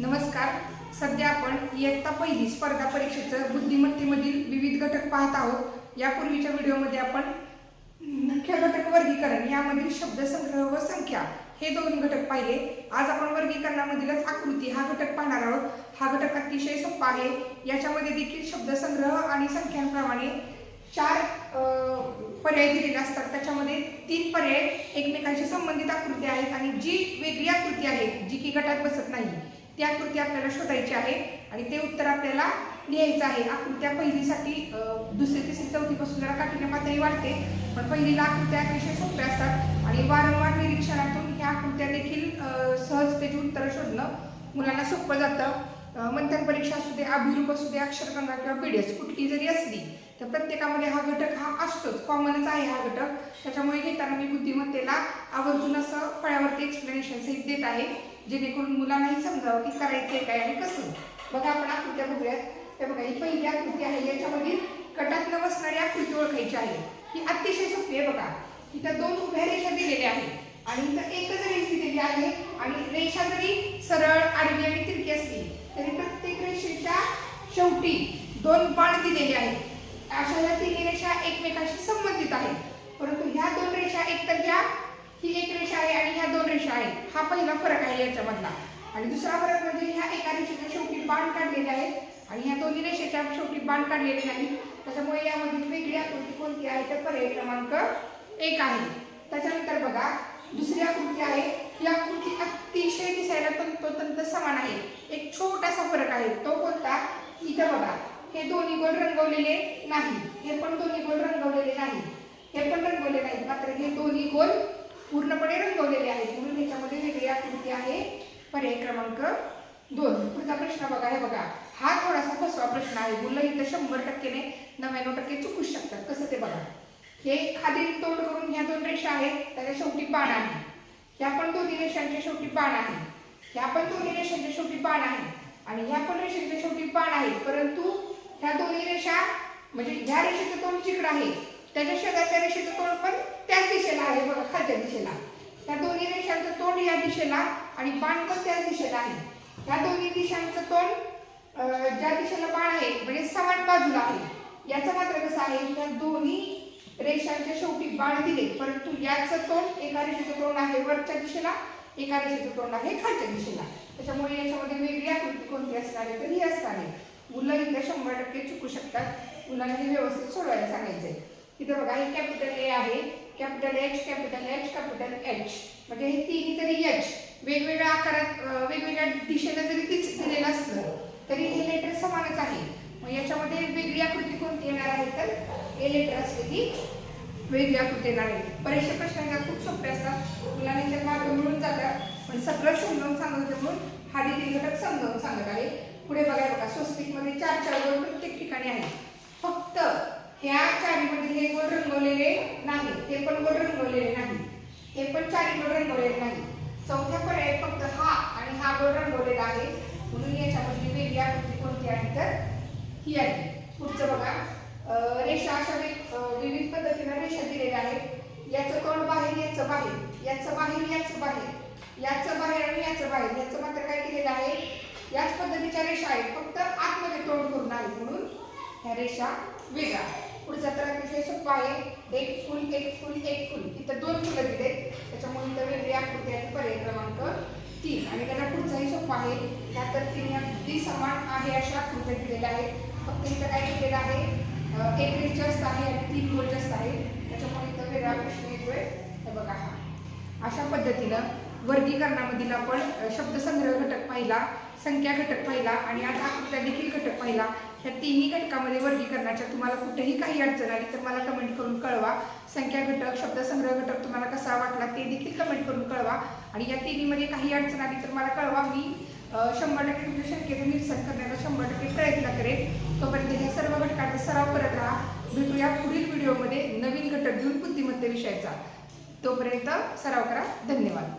नमस्कार. सध्या आपण इयत्ता पहिली स्पर्धा परीक्षेचं बुद्धिमत्तेमधील विविध घटक पाहत आहोत. यापूर्वीच्या व्हिडिओमध्ये आपण मुख्य घटक वर्गीकरण यामधील शब्दसंग्रह व संख्या हे दोन घटक पाहिले. आज आपण वर्गीकरणामधीलच आकृती हा घटक पाहणार आहोत. हा घटक अतिशय सोपा आहे. याच्यामध्ये देखील शब्दसंग्रह आणि संख्यांप्रमाणे चार पर्याय दिलेले असतात. त्याच्यामध्ये तीन पर्याय एकमेकांशी संबंधित आकृती आहेत आणि जी वेगळी आकृती आहे जी की गटात बसत नाही. ती आकृती आपल्याला शोधायची आहे आणि ते उत्तर आपल्याला लिहायचं आहे. आकृत्या पहिलीसाठी दुसरी तिसरी चौथीपासून जरा काठीण्य पातळी वाढते. पण पहिलीला आकृत्या अतिशय सोप्या असतात. आणि वारंवार निरीक्षणातून ह्या आकृत्या देखील सहजतेची उत्तरं शोधणं मुलांना सोपं जातं. मंथन परीक्षा असू दे अभिरूप असू दे अक्षरगंगा किंवा पीडीएस कुठली जरी असली तर प्रत्येकामध्ये हा घटक हा असतोच. कॉमनच आहे हा घटक. त्याच्यामुळे घेताना मी बुद्धिमत्तेला आवर्जून असं फळ्यावरती एक्सप्लेनेशन सहित देत आहे. जेणेकरून मुलांनाही समजावं की करायचंय काय आणि कसं. बघा आपण आकृत्या बघूयात. त्या बघा ही पहिली आकृती आहे. याच्यामधील कटातनं बसणाऱ्या बसणारी आकृती ओळखायची आहे. ही अतिशय सोपी आहे बघा. इथं दोन उभ्या रेषा दिलेल्या आहेत आणि इथं एकच रेष दिलेली आहे आणि रेषा जरी सरळ आडवी आणि तिरकी असली तरी प्रत्येक रेषेच्या शेवटी दोन बाण दिलेले आहेत. अशा या तिन्ही रेषा एकमेकाशी संबंधित आहेत. परंतु ह्या दोन रेषा एकतर ज्या ही एक रेषा आहे आणि ह्या दोन रेषा आहेत. हा पहिला फरक आहे याच्यामधला. आणि दुसरा फरक म्हणजे ह्या एका रेषेच्या शेवटी बाण काढलेले आहेत आणि ह्या दोन्ही रेषेच्या शेवटी बाण काढलेले नाही त्याच्यामुळे यामधील वेगळी आकृती कोणती आहे? तर पर्याय क्रमांक एक आहे. त्याच्यानंतर बघा दुसरी आकृती आहे. ही आकृती अतिशय दिसायला तंतोतंत समान आहे. एक छोटासा फरक आहे. तो कोणता? इथं बघा. हे दोन्ही गोल रंगवलेले नाही हे पण दोन्ही गोल रंगवलेले नाही हे पण रंगवले नाहीत. मात्र हे दोन्ही गोल पूर्णपणे रंगवलेले आहेत. म्हणून याच्यामध्ये वेगळी आकृती आहे. पर्याय क्रमांक दोन. पुढचा प्रश्न बघा. हे बघा. हा थोडासा फसवा प्रश्न आहे. मुलं इथं शंभर टक्केने नव्याण्णव टक्के चुकूच शकतात. कसं ते बघा. हे खाली तोंड करून ह्या दोन रेषा आहेत. त्याच्या शेवटी बाण आहे. ह्या पण दोन्ही रेषांच्या शेवटी बाण आहे. ह्या पण दोन्ही रेषांच्या शेवटी बाण आहे. आणि ह्या पण रेषेच्या शेवटी बाण आहे परंतु ह्या दोन्ही रेषा म्हणजे ह्या रेषेचं तोंड जिकडं आहे. त्याच्या शेजारच्या रेषेचं तोंड पण त्याच दिशेला आहे बघा खालच्या दिशेला. त्या दोन्ही रेषांचं तोंड या दिशेला आणि बाण पण त्याच दिशेला आहे. या दोन्ही दिशांचं तोंड ज्या दिशेला बाण आहे म्हणजे समान बाजूला आहे. याचं मात्र कसं आहे या दोन्ही रेषांच्या शेवटी बाण दिले. परंतु याचं तोंड एका रेषेचं तोंड आहे वरच्या दिशेला एका रेषेचं तोंड आहे खालच्या दिशेला. त्याच्यामुळे याच्यामध्ये वेगळी आकृती कोणती असणार आहे तर ही असणार आहे. मुलं इथं शंभर टक्के चुकू शकतात. मुलांना हे व्यवस्थित सोडवायला सांगायचं आहे तिथं बघा हे कॅपिटल ए आहे. Capital H capital H capital H म्हणजे हे तिन्ही तरी एच वेगवेगळ्या आकारात वेगवेगळ्या दिशेने जरी तीच दिलेलं असलं तरी हे लेटर समानच आहे. मग याच्यामध्ये वेगळी आकृती कोणती येणार आहे तर? ए लेटर असले वेगळी आकृती येणार आहे. परीक्षा प्रश्नांच्या खूप सोपे असतात. मुलांनी त्या मार्ग मिळून जातात. पण सगळं समजावून सांगत म्हणून हा डिग्री घटक समजावून सांगत आहे. पुढे बघायला बघा स्वस्तिकमध्ये चार चार गोल प्रत्येक ठिकाणी आहे. फक्त ह्या चारीमधील हे गोल रंगवलेले नाही ते पण गोल रंगवलेले नाही. हे पण चारी गोल रंगवलेले नाही. चौथ्या पर्याय फक्त हा आणि हा गोल रंगवलेला आहे? म्हणून याच्यामधली वेगळी आकृती कोणती आहे तर ही आहे. पुढचं बघा. रेषा अशा विविध पद्धतीनं रेषा दिलेल्या आहेत. याचं तोंड बाहेर याचं बाहेर. याचं बाहेर याचं बाहेर. याचं बाहेर आणि याचं बाहेर. याचं मात्र काय केलेलं आहे? याच पद्धतीच्या रेषा आहेत. फक्त आतमध्ये तोंड करून आहेत म्हणून ह्या रेषा वेगळा पुढचा तर अतिशय सोपा आहे. एक फुल एक फुल एक फुल. इथं दोन फुलं दिलेत. त्याच्यामुळे इथं वेगळी आकृती आहे पर्याय क्रमांक तीन. आणि त्याला पुढचाही सोपा आहे त्या तर तीन अगदी समान आहे अशा आकृत्या दिलेल्या आहेत. फक्त इथं काय केलेलं आहे? एक रेष जास्त आहे आणि तीन गोल जास्त आहे. त्याच्यामुळे इथं वेगळा प्रश्न येतोय. हे बघा हा. अशा पद्धतीनं वर्गीकरणामधील आपण शब्दसंग्रह घटक पाहिला संख्या घटक पाहिला आणि आज आकृत्या देखील घटक पाहिला. ह्या तिन्ही घटकामध्ये वर्गीकरणाच्या तुम्हाला कुठेही काही अडचण आली तर मला कमेंट करून कळवा. संख्या घटक शब्दसंग्रह घटक तुम्हाला कसा वाटला ते देखील कमेंट करून कळवा. आणि या तिन्हीमध्ये काही अडचण आली तर मला कळवा मी शंभर टक्के तुमच्या शंकेचं निरसन करण्याचा शंभर टक्के प्रयत्न करेन. तोपर्यंत ह्या सर्व घटकांचा सराव करत राहा. भेटूया पुढील व्हिडिओमध्ये नवीन घटक घेऊन बुद्धिमत्ते विषयाचा तोपर्यंत सराव करा. धन्यवाद.